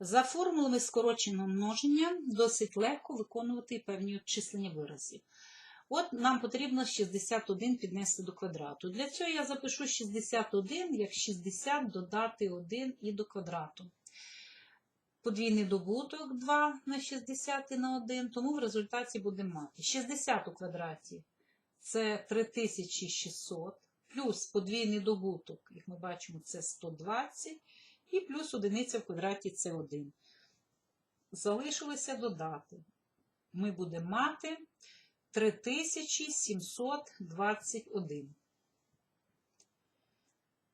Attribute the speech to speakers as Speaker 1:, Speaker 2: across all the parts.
Speaker 1: За формулами скороченого множення досить легко виконувати певні обчислення виразів. От нам потрібно 61 піднести до квадрату. Для цього я запишу 61 як 60 додати 1 і до квадрату. Подвійний добуток 2 на 60 і на 1, тому в результаті будемо мати 60 у квадраті це 3600, плюс подвійний добуток, як ми бачимо, це 120, і плюс одиниця в квадраті це 1. Залишилося додати. Ми будемо мати 3721.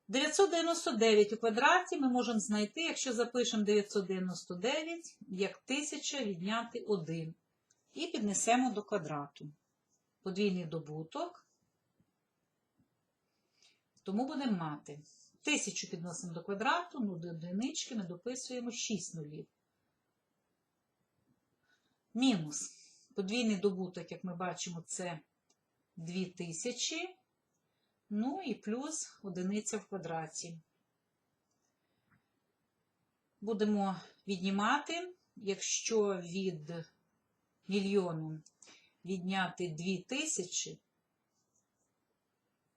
Speaker 1: 999 у квадраті ми можемо знайти, якщо запишемо 999, як 1000 відняти 1. І піднесемо до квадрату. Подвійний добуток. Тому будемо мати 1000 підносимо до квадрату, ну до одинички ми дописуємо 6 нулів. Мінус. Подвійний добуток, як ми бачимо, це 2000. Ну і плюс одиниця в квадраті. Будемо віднімати, якщо від мільйону відняти 2000,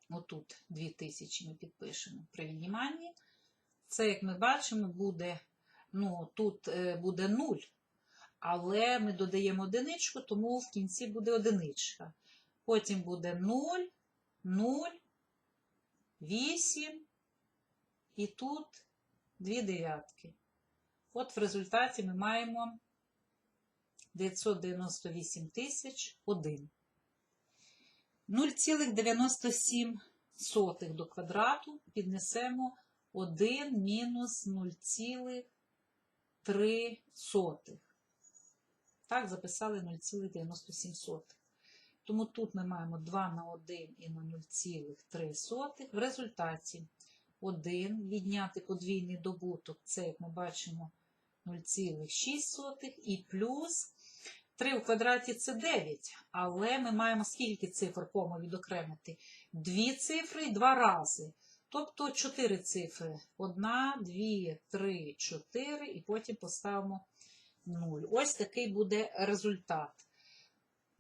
Speaker 1: отут 2000 ми підпишемо при відніманні, це, як ми бачимо, буде, ну, тут е, буде 0, але ми додаємо одиничку, тому в кінці буде одиничка. Потім буде 0, 0, 8 і тут 2 дев'ятки. От в результаті ми маємо 998 тисяч 1. 0,97 до квадрату піднесемо 1 мінус 0,3. Так, записали 0,97. Тому тут ми маємо 2 на 1 і на 0,3. В результаті 1 відняти подвійний добуток, це, як ми бачимо, 0,6 і плюс 3 у квадраті це 9, але ми маємо скільки цифр кому відокремити? Дві цифри і два рази. Тобто 4 цифри. 1, 2, 3, 4 і потім поставимо 0. Ось такий буде результат.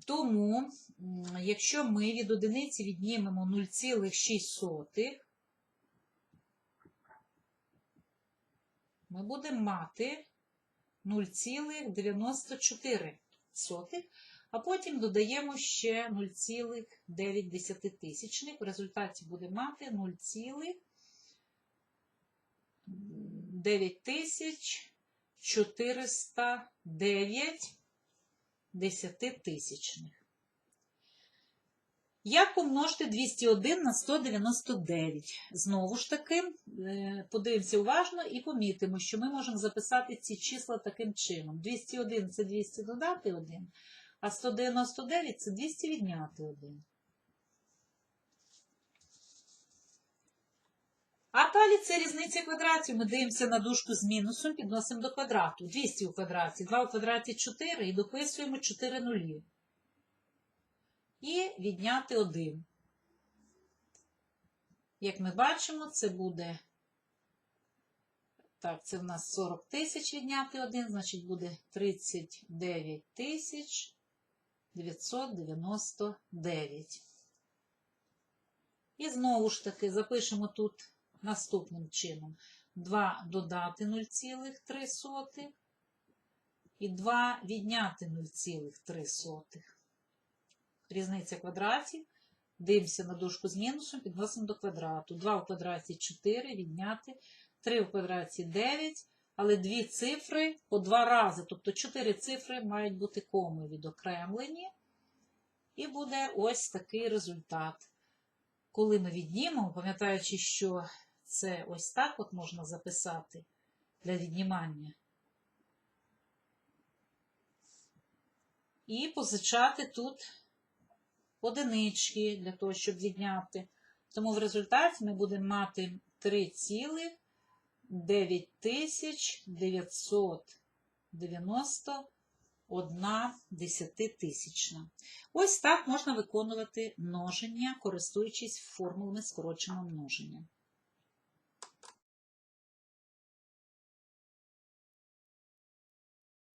Speaker 1: Тому, якщо ми від одиниці віднімемо 0,6, ми будемо мати 0,94, а потім додаємо ще 0,9 тисячних. В результаті буде мати 0,9409 десятитисячних. Як помножити 201 на 199? Знову ж таки, е, подивимося уважно і помітимо, що ми можемо записати ці числа таким чином. 201 це 200 додати 1, а 199 це 200 відняти 1. А далі це різниця квадратів. Ми дивимося на дужку з мінусом, підносимо до квадрату. 200 у квадраті, 2 у квадраті 4 і дописуємо 4 нулі. І відняти 1. Як ми бачимо, це буде, так, це в нас 40 тисяч відняти 1, значить буде 39 тисяч 999. І знову ж таки запишемо тут наступним чином. 2 додати 0,3 і 2 відняти 0,3. Різниця квадратів. Дивимося на дужку з мінусом, підносимо до квадрату. 2 в квадраті 4, відняти, 3 в квадраті 9, але дві цифри по два рази. Тобто 4 цифри мають бути комою відокремлені. І буде ось такий результат. Коли ми віднімемо, пам'ятаючи, що це ось так от можна записати для віднімання. І позичати тут одинички для того, щоб відняти. Тому в результаті ми будемо мати 3,9991 десятитисячна. Ось так можна виконувати множення, користуючись формулами скороченого множення.